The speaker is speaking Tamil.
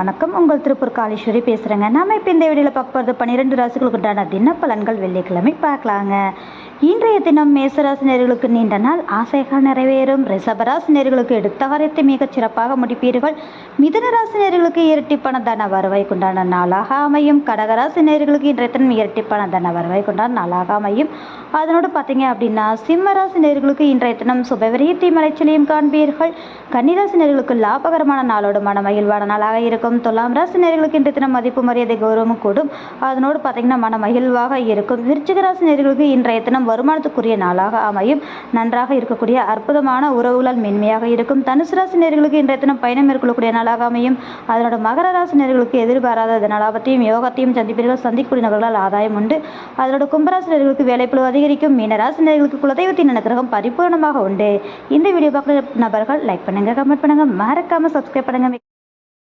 வணக்கம். உங்கள் திருப்பூர் காளீஸ்வரி பேசுகிறேங்க நாம இப்போ இந்த வீடியோவில் பார்க்க போகிறது பன்னிரெண்டு ராசிகளுக்கு உண்டான தின பலன்கள் வெள்ளிக்கிழமை பார்க்கலாங்க. இன்றைய தினம் மேசராசினியர்களுக்கு நீண்ட நாள் ஆசைகள் நிறைவேறும். ரிஷபராசினியர்களுக்கு எடுத்த காரியத்தை மிகச் சிறப்பாக முடிப்பீர்கள். மிதுன ராசினியர்களுக்கு இரட்டிப்பான தன வருவாய் கொண்டான நாளாக அமையும். கடகராசினியர்களுக்கு இன்றைய தினம் இரட்டிப்பான தன வருவாய் கொண்டான நாளாக அமையும். அதனோடு பார்த்தீங்க அப்படின்னா சிம்மராசினியர்களுக்கு இன்றைய தினம் சுபவிரியத்தை மலைச்சலையும் காண்பீர்கள். கன்னிராசினியர்களுக்கு லாபகரமான நாளோடு மன மகிழ்வான நாளாக இருக்கும். துலாம் ராசினியர்களுக்கு இன்றைய தினம் மதிப்பு மரியாதை கௌரவம் கூடும். அதனோடு பார்த்தீங்கன்னா மன மகிழ்வாக இருக்கும். விருச்சிக இன்றைய தினம் வருமானத்துக்குரிய நாளாக அமையும். நன்றாக இருக்கக்கூடிய அற்புதமான உறவுகளால் மென்மையாக இருக்கும். தனுசு ராசினியர்களுக்கு இன்றைய தினம் பயணம் மேற்கொள்ளக்கூடிய நாளாக அமையும். அதனோட மகர ராசினியர்களுக்கு எதிர்பாராத தனலாபத்தையும் யோகத்தையும் சந்திப்பீர்கள். சந்திக்கக்கூடிய நபர்களால் ஆதாயம் உண்டு. அதனோட கும்பராசினியர்களுக்கு வேலைப்பழு அதிகரிக்கும். மீனராசினியர்களுக்கு குலதெய்வத்தின் அனுகிரகம் பரிபூர்ணமாக உண்டு. இந்த வீடியோ பார்க்குற நபர்கள் லைக் பண்ணுங்க கமெண்ட் பண்ணுங்க. மறக்காம சப்ஸ்கிரைப் பண்ணுங்க.